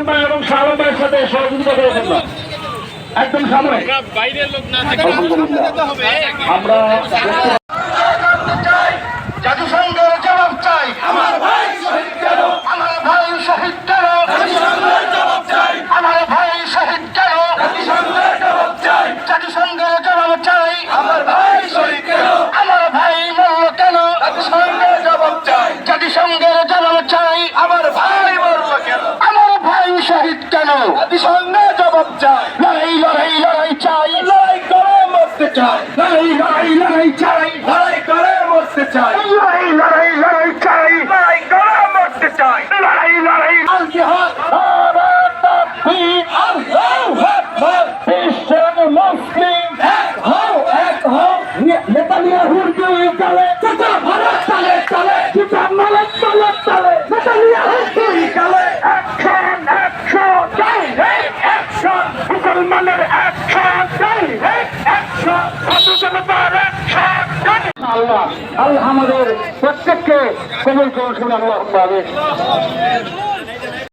ভাই এবং শালম ভাইয়ের সাথে সহযোগিতা করে ফেললাম একদম সামনে। বাইরের লোক না আমরা কেন জাতিসংঘের জবাব চাই। লড়াই লড়াই লড়াই চাই। লড়াই করে মরতে চাই। লড়াই লড়াই লড়াই চাই। লড়াই করে মরতে চাই। লড়াই লড়াই লড়াই চাই। লড়াই করে মরতে চাই। লড়াই লড়াই। আল জিহাদ বিশ্বের মুসলিম এক হও এক হও। নেতানিয়াহুর দুই গালে গোটা ভারত তালে তালে গোটা মালক মুসলমানের অ্যাকশন ডাইরেক্ট অ্যাকশন সচেতনতার অ্যাকশন আল্লাহ আল্লাহ আমাদের প্রত্যেককে কবুল করুন আল্লাহ।